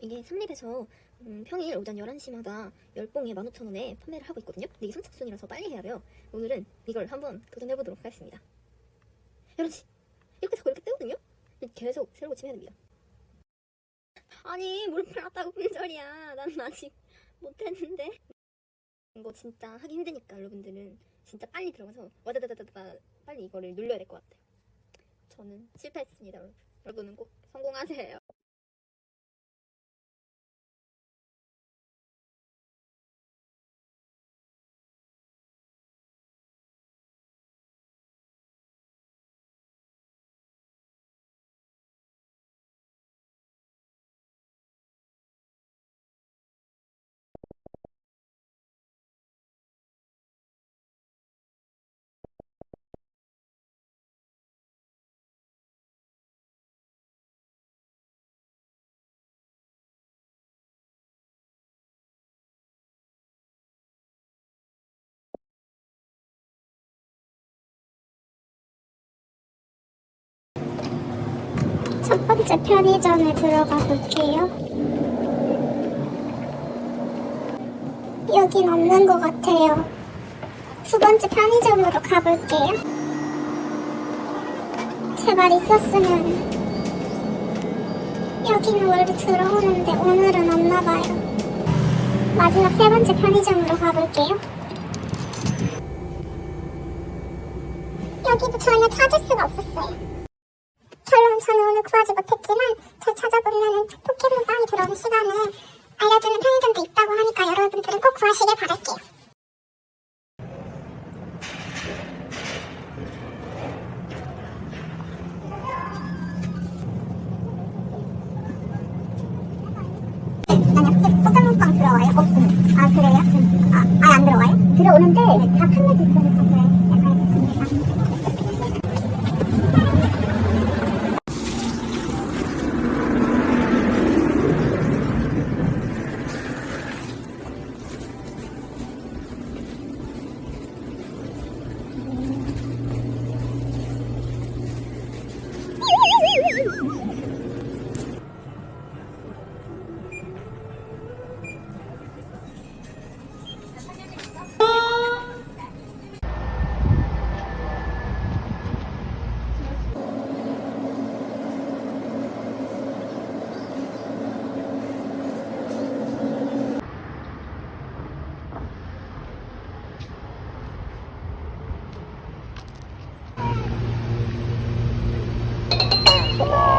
이게 삼립에서 음, 평일 오전 11시마다 10봉에 15,000원에 판매를 하고 있거든요. 근데 이게 선착순이라서 빨리 해야 돼요. 오늘은 이걸 한번 도전해보도록 하겠습니다. 11시! 이렇게 자꾸 이렇게 뜨거든요? 계속 새로 고침해야 됩니다. 아니, 뭘 팔았다고 분절이야. 난 아직 못했는데. 이거 진짜 하기 힘드니까 여러분들은 진짜 빨리 들어가서 와다다다다다 빨리 이거를 눌러야 될 것 같아요. 저는 실패했습니다, 여러분. 여러분은 꼭 성공하세요. 첫 번째 편의점에 들어가 볼게요. 여긴 없는 것 같아요. 두 번째 편의점으로 가볼게요. 제발 있었으면. 여기는 원래 들어오는데 오늘은 없나봐요. 마지막 세 번째 편의점으로 가볼게요. 여기도 전혀 찾을 수가 없었어요. 결론 저는 구하지 못했지만 잘 찾아보면은 포켓몬 빵이 들어오는 시간을 알려주는 편의점도 있다고 하니까 여러분들은 꼭 구하시길 바랄게요. 포켓몬 빵 들어와요? 어, 아 그래요? 아, 아예 안 들어와요? 들어오는데 다 판매돼 있어서 Bye.